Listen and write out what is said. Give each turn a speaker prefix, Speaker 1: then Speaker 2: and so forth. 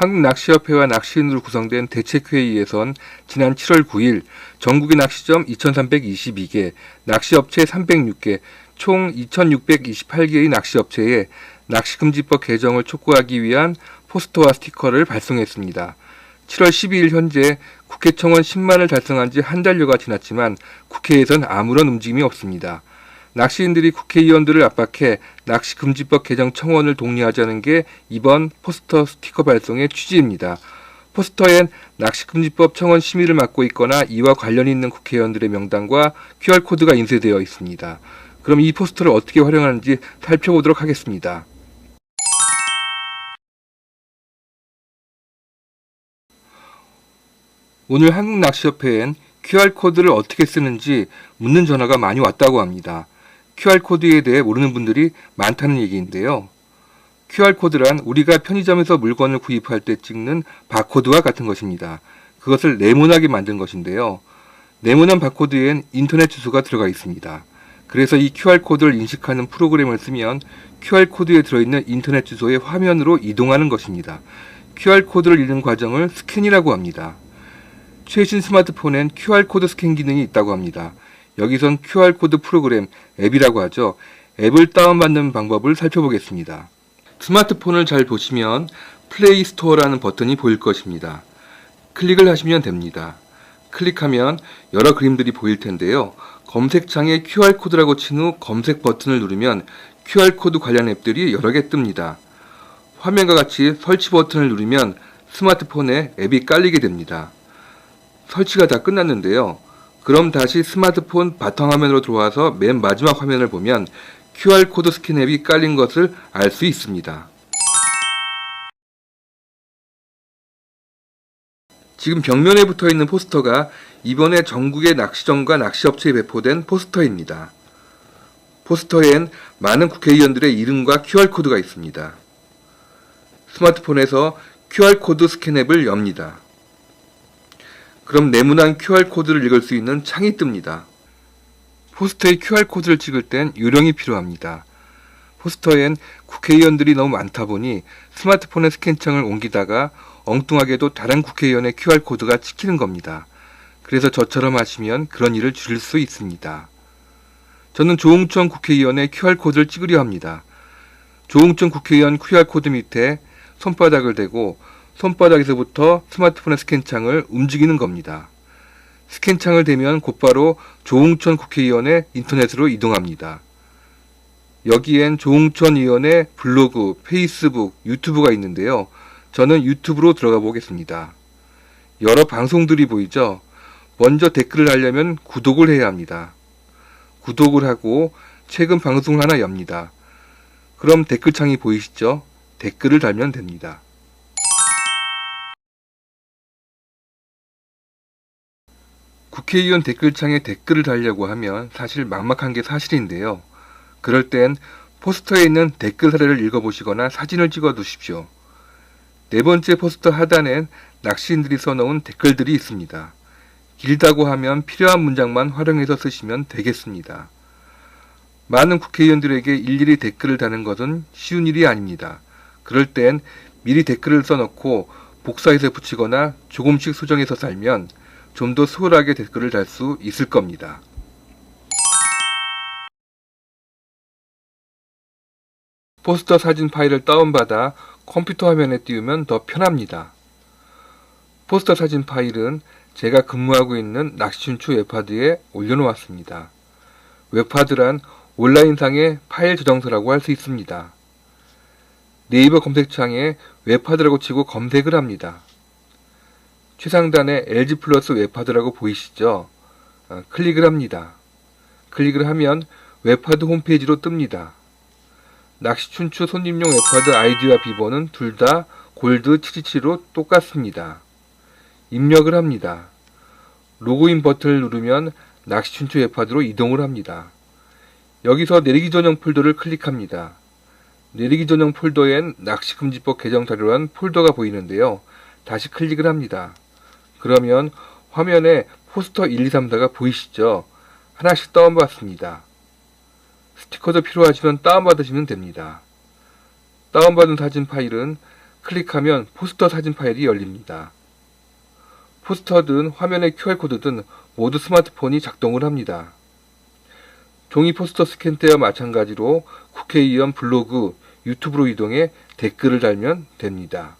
Speaker 1: 한국낚시협회와 낚시인으로 구성된 대책회의에선 지난 7월 9일 전국의 낚시점 2322개, 낚시업체 306개, 총 2628개의 낚시업체에 낚시금지법 개정을 촉구하기 위한 포스터와 스티커를 발송했습니다. 7월 12일 현재 국회 청원 10만을 달성한 지 한 달여가 지났지만 국회에선 아무런 움직임이 없습니다. 낚시인들이 국회의원들을 압박해 낚시금지법 개정 청원을 독려하자는 게 이번 포스터 스티커 발송의 취지입니다. 포스터엔 낚시금지법 청원 심의를 맡고 있거나 이와 관련이 있는 국회의원들의 명단과 QR코드가 인쇄되어 있습니다. 그럼 이 포스터를 어떻게 활용하는지 살펴보도록 하겠습니다. 오늘 한국낚시협회엔 QR코드를 어떻게 쓰는지 묻는 전화가 많이 왔다고 합니다. QR코드에 대해 모르는 분들이 많다는 얘기인데요. QR코드란 우리가 편의점에서 물건을 구입할 때 찍는 바코드와 같은 것입니다. 그것을 네모나게 만든 것인데요. 네모난 바코드엔 인터넷 주소가 들어가 있습니다. 그래서 이 QR코드를 인식하는 프로그램을 쓰면 QR코드에 들어있는 인터넷 주소의 화면으로 이동하는 것입니다. QR코드를 읽는 과정을 스캔이라고 합니다. 최신 스마트폰엔 QR코드 스캔 기능이 있다고 합니다. 여기선 QR코드 프로그램 앱이라고 하죠. 앱을 다운받는 방법을 살펴보겠습니다. 스마트폰을 잘 보시면 플레이 스토어라는 버튼이 보일 것입니다. 클릭을 하시면 됩니다. 클릭하면 여러 그림들이 보일 텐데요. 검색창에 QR코드라고 친 후 검색 버튼을 누르면 QR코드 관련 앱들이 여러 개 뜹니다. 화면과 같이 설치 버튼을 누르면 스마트폰에 앱이 깔리게 됩니다. 설치가 다 끝났는데요. 그럼 다시 스마트폰 바탕화면으로 들어와서 맨 마지막 화면을 보면 QR코드 스캔 앱이 깔린 것을 알 수 있습니다. 지금 벽면에 붙어 있는 포스터가 이번에 전국의 낚시점과 낚시업체에 배포된 포스터입니다. 포스터엔 많은 국회의원들의 이름과 QR코드가 있습니다. 스마트폰에서 QR코드 스캔 앱을 엽니다. 그럼 네모난 QR코드를 읽을 수 있는 창이 뜹니다. 포스터에 QR코드를 찍을 땐 요령이 필요합니다. 포스터엔 국회의원들이 너무 많다 보니 스마트폰의 스캔창을 옮기다가 엉뚱하게도 다른 국회의원의 QR코드가 찍히는 겁니다. 그래서 저처럼 하시면 그런 일을 줄일 수 있습니다. 저는 조홍천 국회의원의 QR코드를 찍으려 합니다. 조홍천 국회의원 QR코드 밑에 손바닥을 대고 손바닥에서부터 스마트폰의 스캔창을 움직이는 겁니다. 스캔창을 대면 곧바로 조홍천 국회의원의 인터넷으로 이동합니다. 여기엔 조홍천 의원의 블로그, 페이스북, 유튜브가 있는데요. 저는 유튜브로 들어가 보겠습니다. 여러 방송들이 보이죠? 먼저 댓글을 하려면 구독을 해야 합니다. 구독을 하고 최근 방송 하나 엽니다. 그럼 댓글창이 보이시죠? 댓글을 달면 됩니다. 국회의원 댓글창에 댓글을 달려고 하면 사실 막막한 게 사실인데요. 그럴 땐 포스터에 있는 댓글 사례를 읽어보시거나 사진을 찍어 두십시오. 네 번째 포스터 하단엔 낚시인들이 써놓은 댓글들이 있습니다. 길다고 하면 필요한 문장만 활용해서 쓰시면 되겠습니다. 많은 국회의원들에게 일일이 댓글을 다는 것은 쉬운 일이 아닙니다. 그럴 땐 미리 댓글을 써놓고 복사해서 붙이거나 조금씩 수정해서 살면 좀 더 수월하게 댓글을 달 수 있을 겁니다. 포스터 사진 파일을 다운받아 컴퓨터 화면에 띄우면 더 편합니다. 포스터 사진 파일은 제가 근무하고 있는 낚시춘추 웹하드에 올려놓았습니다. 웹하드란 온라인상의 파일 저장소라고 할 수 있습니다. 네이버 검색창에 웹하드라고 치고 검색을 합니다. 최상단에 LG 플러스 웹하드라고 보이시죠? 어, 클릭을 합니다. 클릭을 하면 웹하드 홈페이지로 뜹니다. 낚시춘추 손님용 웹하드 아이디와 비번은 둘 다 골드 727로 똑같습니다. 입력을 합니다. 로그인 버튼을 누르면 낚시춘추 웹하드로 이동을 합니다. 여기서 내리기 전용 폴더를 클릭합니다. 내리기 전용 폴더엔 낚시금지법 개정 자료란 폴더가 보이는데요. 다시 클릭을 합니다. 그러면 화면에 포스터 1, 2, 3, 4가 보이시죠? 하나씩 다운받습니다. 스티커도 필요하시면 다운받으시면 됩니다. 다운받은 사진 파일은 클릭하면 포스터 사진 파일이 열립니다. 포스터든 화면의 QR코드든 모두 스마트폰이 작동을 합니다. 종이 포스터 스캔 때와 마찬가지로 국회의원 블로그, 유튜브로 이동해 댓글을 달면 됩니다.